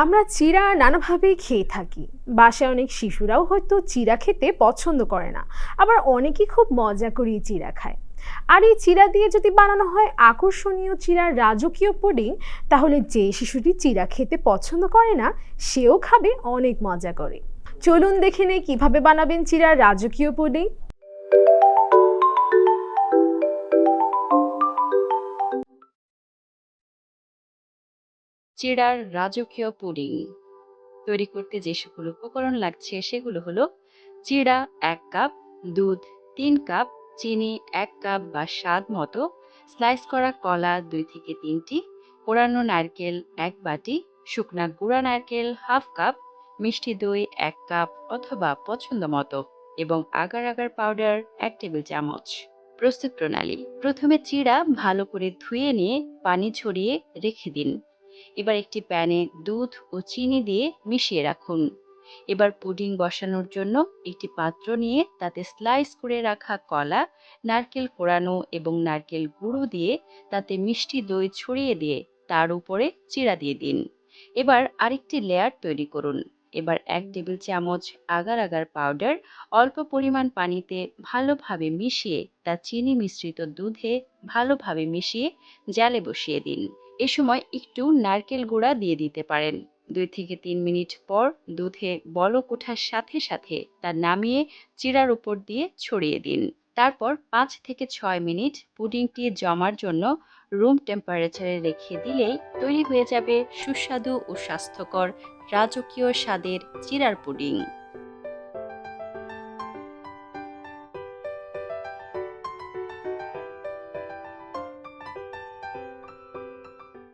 আমরা চিড়া নানাভাবেই খেয়ে থাকি। বাসায় অনেক শিশুরাও হয়তো চিরা খেতে পছন্দ করে না, আবার অনেকেই খুব মজা করেই চিরা খায়। আর এই চিরা দিয়ে যদি বানানো হয় আকর্ষণীয় চিড়ার রাজকীয় পুডিং, তাহলে যে শিশুটি চিরা খেতে পছন্দ করে না, সেও খাবে অনেক মজা করে। চলুন দেখে নেই কীভাবে বানাবেন চিরার রাজকীয় পুডিং। চিড়ার রাজকীয় পুডিং তৈরি করতে যে সকল উপকরণ লাগছে, সেগুলো হলো চিড়া এক কাপ, দুধ তিন কাপ, চিনি এক কাপ বা স্বাদ মতো। স্লাইস করা কলা দুই থেকে তিনটি, পোড়ানো নারকেল এক বাটি, শুকনা গুঁড়া নারকেল হাফ কাপ, মিষ্টি দই এক কাপ অথবা পছন্দ মতো এবং আগার আগার পাউডার এক টেবিল চামচ। প্রস্তুত প্রণালী। প্রথমে চিড়া ভালো করে ধুয়ে নিয়ে পানি ছড়িয়ে রেখে দিন। এবার একটি প্যানে দুধ ও চিনি দিয়ে মিশিয়ে রাখুন। এবার পুডিং বসানোর জন্য একটি পাত্র নিয়ে তাতে স্লাইস করে রাখা কলা, নারকেল কোড়ানো এবং নারকেল গুঁড়ো দিয়ে তাতে মিষ্টি দই ছড়িয়ে দিয়ে তার উপরে চিরা দিয়ে দিন। এবার আরেকটি লেয়ার তৈরি করুন। এবার এক টেবিল চামচ আগার আগার পাউডার অল্প পরিমাণ পানিতে ভালোভাবে মিশিয়ে তা চিনি মিশ্রিত দুধে ভালোভাবে মিশিয়ে জালে বসিয়ে দিন। এ সময় একটু নারকেল গুঁড়া দিয়ে দিতে পারেন। দুই থেকে তিন মিনিট পর দুধে বলক ওঠার সাথে সাথে তা নামিয়ে চিড়ার উপর দিয়ে ছড়িয়ে দিন। তারপর পাঁচ থেকে ছয় মিনিট পুডিংটি জমার জন্য রুম টেম্পারেচারে রেখে দিলেই তৈরি হয়ে যাবে সুস্বাদু ও স্বাস্থ্যকর রাজকীয় স্বাদের চিড়ার পুডিং।